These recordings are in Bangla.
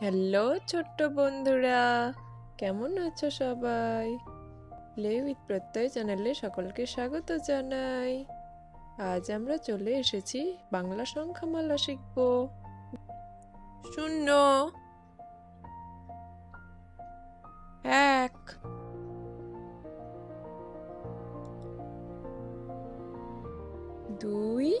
হ্যালো ছোট্ট বন্ধুরা, কেমন আছো সবাই? প্লে উইথ প্রত্যয় চ্যানেলে সকলকে স্বাগত জানাই। আজ আমরা চলে এসেছি বাংলা সংখ্যামালা শিখব। শূন্য, এক, দুই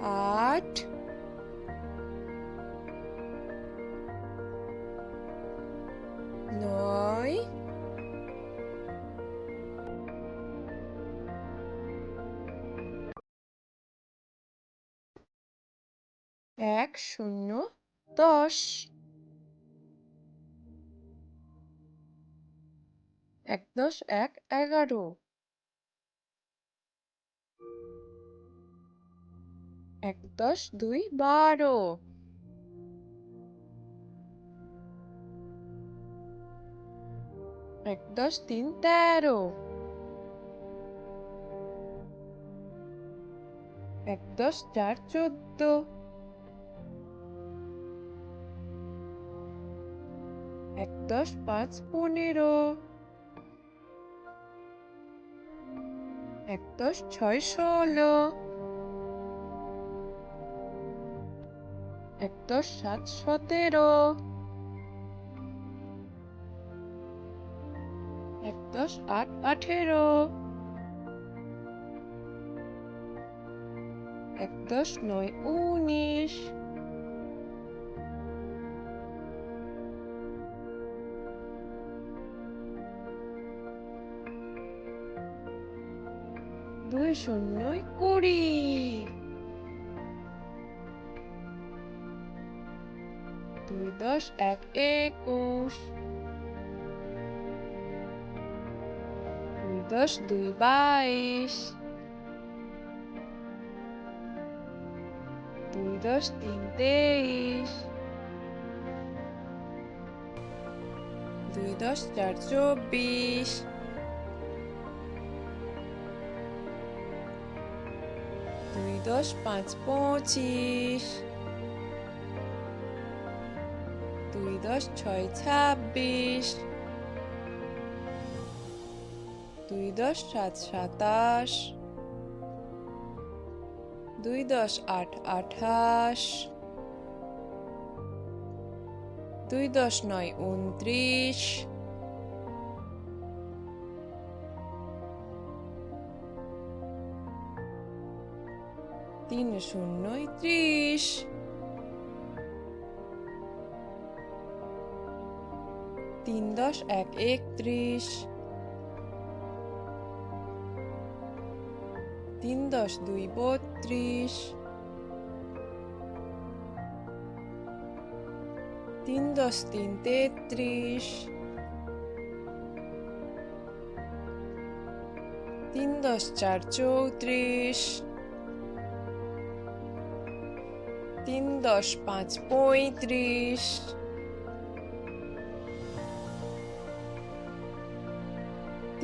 আট নয় এক শূন্য দশ। এক দশ এক এগারো। এক, দশ, দুই, বারো। এক, দশ, তিন, তেরো। এক, দশ, চার, চোদ্দ। এক, দশ, পাঁচ, পনেরো। এক, দশ, ছয়, ষোলো। এক দশ সাত সতেরো। এক দশ আট আঠেরো। এক দশ নয় উনিশ। দুই শূন্য কুড়ি। দুই দশ, এক, একুশ। দুই দশ, দুই বাইশ। দুই দশ, তিন তেইশ। দুই দশ, চার চব্বিশ। দুই দশ, পাঁচ পঁচিশ। দুই দশ ছয় ছাব্বিশ। দুই দশ সাত সাতাশ। দুই দশ আট আঠাশ। দুই দশ নয় উনত্রিশ। তিন শূন্য ত্রিশ। তিন দশ, এক, একত্রিশ। তিন দশ, দুই, বত্রিশ। তিন দশ, তিন, তেত্রিশ। তিন দশ, চার, চৌত্রিশ। তিন দশ, পাঁচ, পঁয়ত্রিশ।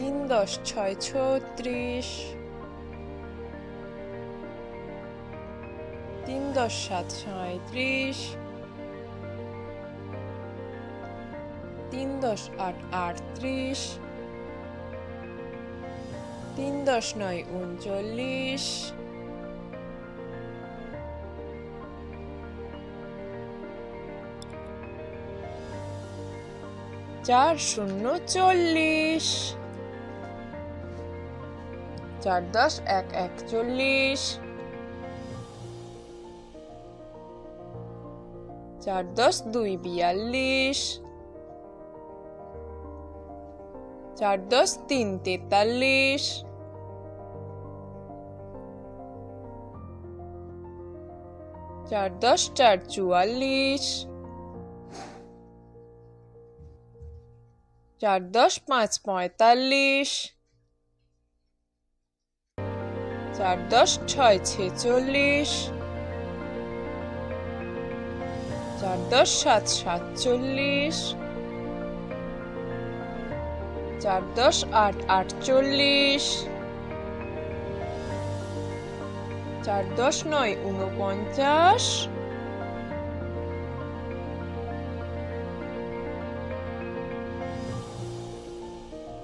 তিন দশ, ছয়, ছত্রিশ। তিন দশ, সাত সাঁত্রিশ তিন দশ, আট আটত্রিশ তিন দশ, নয়, উনচল্লিশ। চার, শূন্য, চল্লিশ। চার দশ এক একচল্লিশ। চার দশ দুই বিয়াল্লিশ। চার দশ তিন তেতাল্লিশ। চার দশ চার চুয়াল্লিশ। চার দশ পাঁচ পঁয়তাল্লিশ। চার দশ ছয় ছেচল্লিশ। চার দশ সাত সাতচল্লিশ। চার দশ আট আটচল্লিশ। চার দশ নয় উনপঞ্চাশ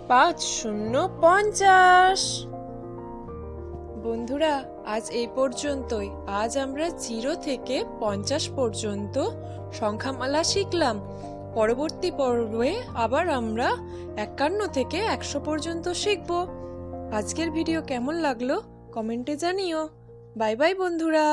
পাঁচ শূন্য পঞ্চাশ। বন্ধুরা, আজ এই পর্যন্তই। আজ আমরা জিরো থেকে পঞ্চাশ পর্যন্ত সংখ্যামালা শিখলাম। পরবর্তী পর্বে আবার আমরা একান্ন থেকে একশো পর্যন্ত শিখব। আজকের ভিডিও কেমন লাগল? কমেন্টে জানিও। বাই বাই বন্ধুরা।